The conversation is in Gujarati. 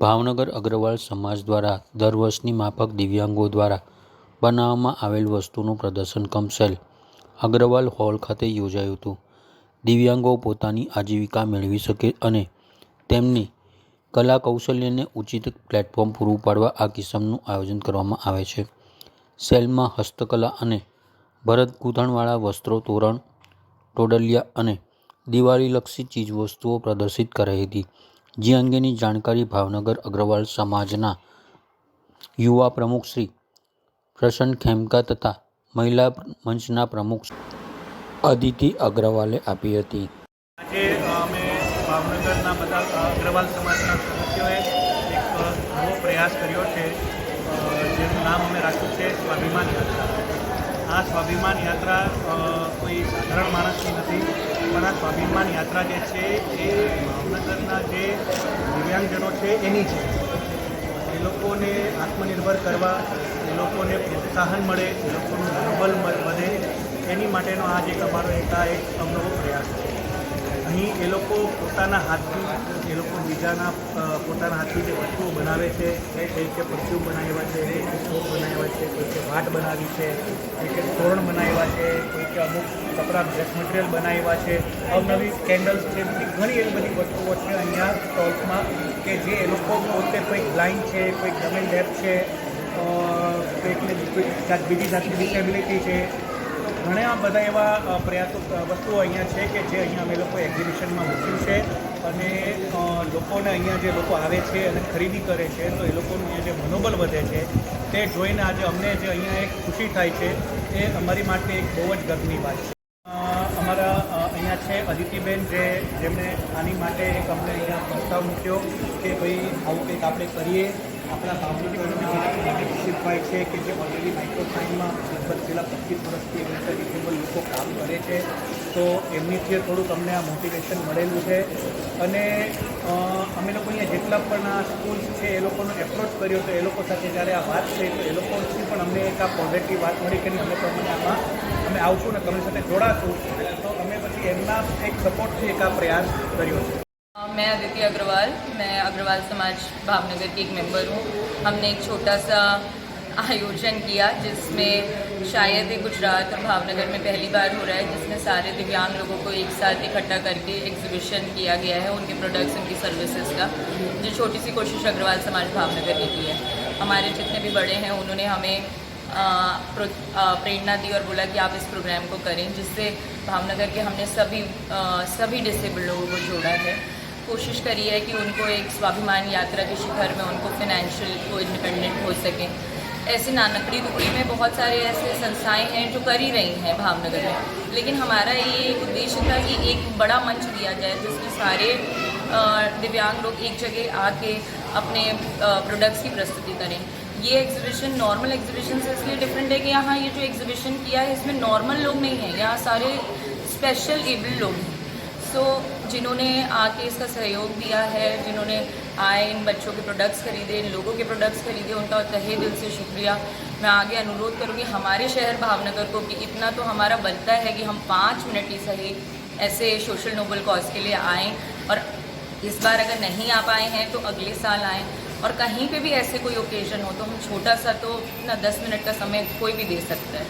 ભાવનગર અગ્રવાલ સમાજ દ્વારા દર વર્ષની માફક દિવ્યાંગો દ્વારા બનાવવામાં આવેલ વસ્તુનું પ્રદર્શન કમસેલ અગ્રવાલ હોલ ખાતે યોજાયું હતું. દિવ્યાંગો પોતાની આજીવિકા મેળવી શકે અને તેમની કલા કૌશલ્યને ઉચિત પ્લેટફોર્મ પૂરું પાડવા આ કિસમનું આયોજન કરવામાં આવે છે. સેલમાં હસ્તકલા અને ભરત ગૂંથણવાળા વસ્ત્રો, તોરણ, ટોડલિયા અને દિવાળીલક્ષી ચીજવસ્તુઓ પ્રદર્શિત કરાઈ હતી. જે અંગેની જાણકારી ભાવનગર અગ્રવાલ સમાજના યુવા પ્રમુખ શ્રી પ્રસન્ન ખેમકા તથા મહિલા મંચના પ્રમુખ અદિતિ અગ્રવાલે આપી હતી આજે અમે ભાવનગરના બધા અગ્રવાલ સમાજના સદસ્યોએ એક નવો પ્રયાસ કર્યો છે અ, જેનું નામ અમે રાખ્યું છે સ્વાભિમાન યાત્રા આ સ્વાભિમાન યાત્રા અ, કોઈ સાધારણ માણસની નથી પણ આ સ્વાભિમાન યાત્રા જે છે એ ભાવનગરના જે દિવ્યાંગજનો છે, એની છે. એ લોકોને આત્મનિર્ભર કરવા, એ લોકોને પ્રોત્સાહન મળે, એ લોકોનું મનોબલ વધે, એની માટેનો આ જે અમારો એક એક અવનવો પ્રયાસ છે. અહીં એ લોકો પોતાના હાથથી, એ લોકો બીજાના પોતાના હાથથી જે વસ્તુઓ બનાવે છે, એ કે પરફ્યુમ બનાવ્યા છે, એ બનાવ્યા છે કોઈ બનાવી છે, કોઈ કે તોરણ બનાવ્યા છે, કોઈ કે અમુક કપડાં ડ્રેસ મટીરિયલ બનાવ્યા છે. અવનવી કેન્ડલ્સ છે ઘણી એવી બધી વસ્તુઓ છે અહીંયા સ્ટોલ્સમાં કે જે એ લોકો પોતે કોઈક બ્લાઇન્ડ છે, કોઈક ડબલ ડેપ છે કોઈકને કોઈ જાત બીજી જાતની ડિસેબિલિટી છે. ઘણા બધા એવા પ્રયાસો વસ્તુઓ અહીંયા છે કે જે અહીંયા અમે લોકો એક્ઝિબિશનમાં મૂક્યું છે અને લોકોને અહીંયા જે લોકો આવે છે અને ખરીદી કરે છે, તો એ લોકોનું અહીંયા જે મનોબળ વધે છે તે જોઈને આજે અમને જે અહીંયા એક ખુશી થાય છે, એ અમારી માટે એક બહુ જ ગર્વની વાત છે. અમારા અહીંયા છે અદિતિબેન જે જેમણે આની માટે એક અમને અહીંયા પ્રસ્તાવ મૂક્યો કે ભાઈ આવું કંઈક આપણે કરીએ, આપણા ભાવનગરમાં શીખવાય છે કે જે ઓલરેડી માઇક્રોફાઇનમાં લગભગ છેલ્લા પચીસ વર્ષથી એવી રીતે ડિસેબલ લોકો કામ કરે છે તો એમનીથી થોડુંક અમને આ મોટિવેશન મળેલું છે અને અ, અમે લોકો અહીંયા જેટલા પણ આ સ્કૂલ્સ છે એ લોકોનો એપ્રોચ કર્યો તો એ લોકો સાથે જ્યારે આ વાત થઈ તો એ લોકોથી પણ અમને એક આ પોઝિટિવ વાત મળી કે નહીં અમે તો અમને આમાં અમે આવશું ને તમારી સાથે જોડાશું તો અમે પછી એમના એક સપોર્ટથી એક આ પ્રયાસ કર્યો છે मैं अदिति अग्रवाल मैं अग्रवाल समाज भावनगर की एक मेंबर हूँ हमने एक छोटा सा आयोजन किया जिसमें शायद ही गुजरात और भावनगर में पहली बार हो रहा है जिसमें सारे दिव्यांग लोगों को एक साथ इकट्ठा करके एग्जीबिशन किया गया है उनके प्रोडक्ट्स उनकी सर्विसेज़ का जो छोटी सी कोशिश अग्रवाल समाज भावनगर ने की है। हमारे जितने भी बड़े हैं उन्होंने हमें प्रो- प्रेरणा दी और बोला कि आप इस प्रोग्राम को करें जिससे भावनगर के हमने सभी अ, सभी डिसेबल लोगों को जोड़ा है। कोशिश करी है कि उनको एक स्वाभिमान यात्रा के शिखर में उनको फाइनेंशियल को इंडिपेंडेंट हो सकें। ऐसे नानकड़ी टुकड़ी में बहुत सारे ऐसे संस्थाएँ हैं जो कर ही रही हैं भावनगर में। लेकिन हमारा ये एक उद्देश्य था कि एक बड़ा मंच दिया जाए, जिसमें सारे दिव्यांग लोग एक जगह आके अपने प्रोडक्ट्स की प्रस्तुति करें। ये एग्जीबिशन नॉर्मल एग्जीबिशन से इसलिए डिफरेंट है कि यहाँ ये जो एग्जीबिशन किया है, इसमें नॉर्मल लोग नहीं हैं, यहाँ सारे स्पेशल एबल्ड लोग हैं। सो जिन्होंने आके इसका सहयोग दिया है, जिन्होंने आए इन बच्चों के प्रोडक्ट्स खरीदे, इन लोगों के प्रोडक्ट्स खरीदे, उनका तहे दिल से शुक्रिया। मैं आगे अनुरोध करूँगी, हमारे शहर भावनगर को कि इतना तो हमारा बनता है कि हम पाँच मिनट ही सही ऐसे सोशल नोबल कॉज के लिए आएँ और इस बार अगर नहीं आ पाए हैं तो अगले साल आएँ। और कहीं पे भी ऐसे कोई ओकेजन हो तो हम छोटा सा तो ना दस मिनट का समय कोई भी दे सकता है।